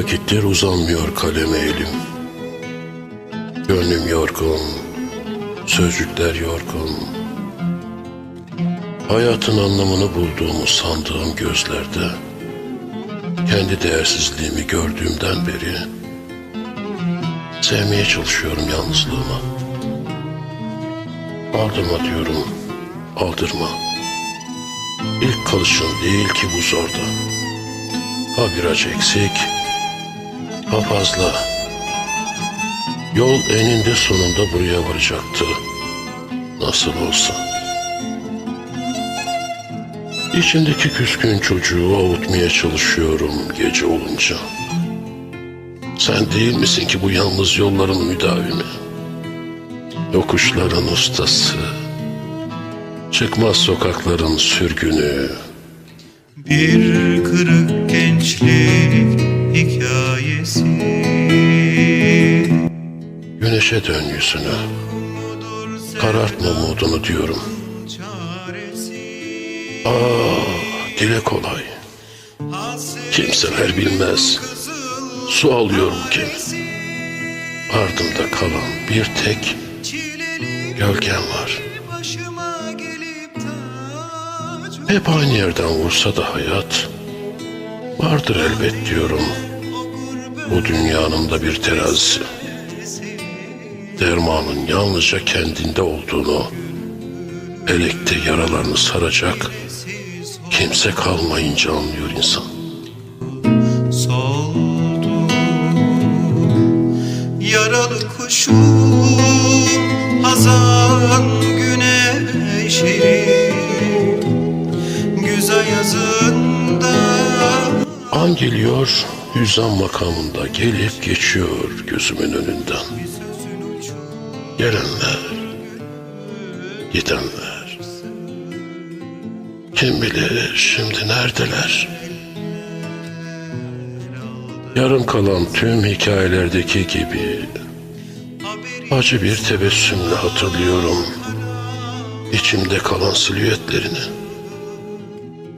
vakittir uzanmıyor kaleme elim. Gönlüm yorgun, sözcükler yorgun. Hayatın anlamını bulduğumu sandığım gözlerde, kendi değersizliğimi gördüğümden beri sevmeye çalışıyorum yalnızlığıma. Aldırma diyorum, aldırma. İlk kalışın değil ki bu zorda. Ha biraz eksik, ha fazla. Yol eninde sonunda buraya varacaktı. Nasıl olsa. İçimdeki küskün çocuğu avutmaya çalışıyorum gece olunca. Sen değil misin ki bu yalnız yolların müdavimi? Yokuşların ustası. Çıkmaz sokakların sürgünü. Bir kırık gençlik hikayesi Güneşe dön yüzünü. Karartma umudunu diyorum. Aa, dile kolay. Kimseler bilmez. Su alıyorum ki. Ardımda kalan bir tek gölgem var. Hep aynı yerden vursa da hayat vardır elbet diyorum. Bu dünyanın da bir terazisi. Dermanın yalnızca kendinde olduğunu, elekte yaralarını saracak kimse kalmayınca anlıyor insan. soldu Yaralı kuşum hazan güneşi Güzel yazında An geliyor, hüzan makamında gelip geçiyor gözümün önünden. Gelenler, gidenler. Kim bilir şimdi neredeler? Yarım kalan tüm hikayelerdeki gibi acı bir tebessümle hatırlıyorum içimde kalan silüetlerini.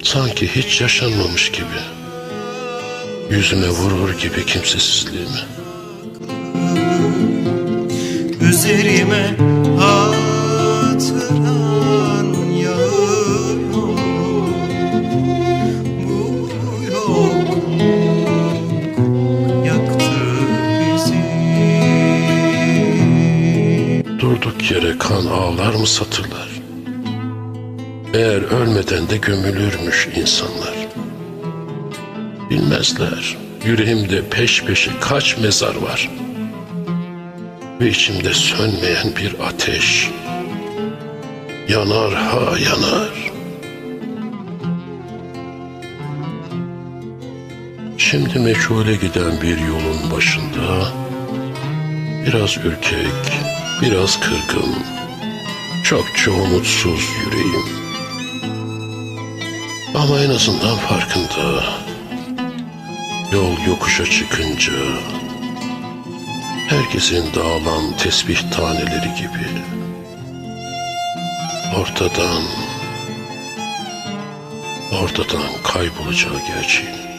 Sanki hiç yaşanmamış gibi. Yüzüme vurur gibi kimsesizliğimi. Üzerime hatıran yağıyor Bu yol yaktı bizi Durduk yere kan ağlar mı satırlar? Eğer ölmeden de gömülürmüş insanlar. Bilmezler. Yüreğimde peş peşe kaç mezar var. Ve içimde sönmeyen bir ateş. Yanar ha yanar. Şimdi meçhule giden bir yolun başında Biraz ürkek, biraz kırgın, çokça umutsuz yüreğim. Ama en azından farkında. Yol yokuşa çıkınca, herkesin dağılan tesbih taneleri gibi, ortadan, ortadan kaybolacağı gerçeğini.